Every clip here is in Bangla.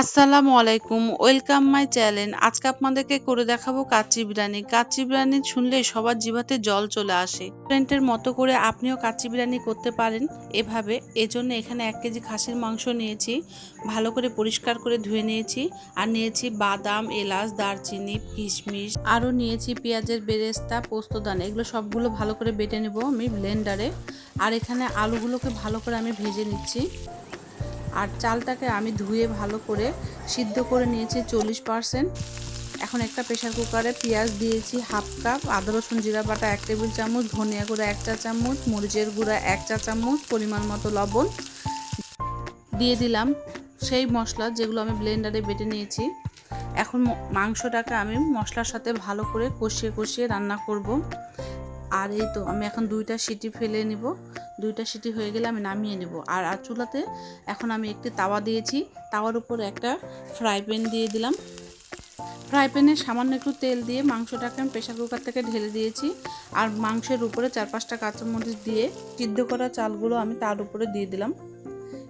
আসসালামু আলাইকুম, ওয়েলকাম মাই চ্যানেল। আজকে আপনাদেরকে করে দেখাবো কাচ্চি বিরিয়ানি। কাচ্চি বিরিয়ানি শুনলেই সবার জিভাতে জল চলে আসে। রেস্টুরেন্টের মতো করে আপনিও কাচ্চি বিরিয়ানি করতে পারেন এভাবে। এজন্য এখানে এক কেজি খাসির মাংস নিয়েছি, ভালো করে পরিষ্কার করে ধুয়ে নিয়েছি। আর নিয়েছি বাদাম, এলাচ, দারচিনি, কিশমিশ। আরও নিয়েছি পেঁয়াজের বেরেস্তা পোস্তদানা এগুলো সবগুলো ভালো করে বেটে নেব আমি ব্লেন্ডারে। আর এখানে আলুগুলোকে ভালো করে আমি ভেজে নিচ্ছি। আর চালটাকে আমি ধুয়ে ভালো করে সিদ্ধ করে নিয়েছি চল্লিশ পারসেন্ট। এখন একটা প্রেশার কুকারে পেঁয়াজ দিয়েছি হাফ কাপ, আদা, রসুন, জিরা বাটা এক টেবিল চামচ, ধনিয়া গুঁড়া এক চা চামচ, মরিচের গুঁড়া এক চা চামচ, পরিমাণ মতো লবণ দিয়ে দিলাম। সেই মশলা যেগুলো আমি ব্লেন্ডারে বেটে নিয়েছি। এখন মাংসটাকে আমি মশলার সাথে ভালো করে কষিয়ে কষিয়ে রান্না করব। আর এই তো আমি এখন দুইটা সিটি ফেলে নিব। দুইটা সিটি হয়ে গেলে আমি নামিয়ে নেব। আর আর চুলাতে এখন আমি একটি তাওয়া দিয়েছি। তাওয়ার উপর একটা ফ্রাই প্যান দিয়ে দিলাম। ফ্রাই প্যানে সামান্য একটু তেল দিয়ে মাংসটাকে আমি প্রেশার কুকার থেকে ঢেলে দিয়েছি। আর মাংসের উপরে চার পাঁচটা কাঁচামরিচ দিয়ে সিদ্ধ করা চালগুলো আমি তার উপরে দিয়ে দিলাম।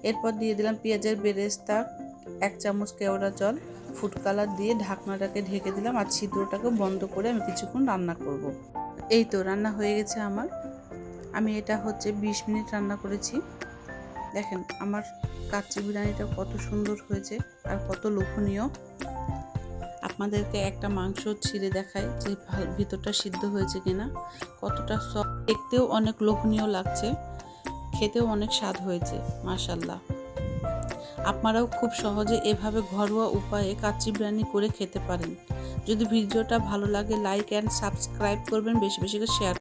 এরপর দিয়ে দিলাম পেঁয়াজের বেরেস্তা, এক চামচ কেওড়া জল, ফুড কালার দিয়ে ঢাকনাটাকে ঢেকে দিলাম। আর ছিদ্রটাকে বন্ধ করে আমি কিছুক্ষণ রান্না করব। এই তো রান্না হয়ে গেছে আমার। আমি এটা হচ্ছে বিশ মিনিট রান্না করেছি। দেখেন আমার কাচ্চি বিরিয়ানিটা কত সুন্দর হয়েছে আর কত লোভনীয়। আপনাদেরকে একটা মাংস ছিঁড়ে দেখায় যে ভিতরটা সিদ্ধ হয়েছে কিনা। কতটা সফট দেখতেও অনেক লোভনীয় লাগছে। খেতেও অনেক স্বাদ হয়েছে মাশাল্লাহ আপনারাও খুব সহজে এভাবে ঘরোয়া উপায়ে কাচ্চি বিরিয়ানি করে খেতে পারেন। যদি ভিডিওটা ভালো লাগে লাইক অ্যান্ড সাবস্ক্রাইব করবেন, বেশি বেশি করে শেয়ার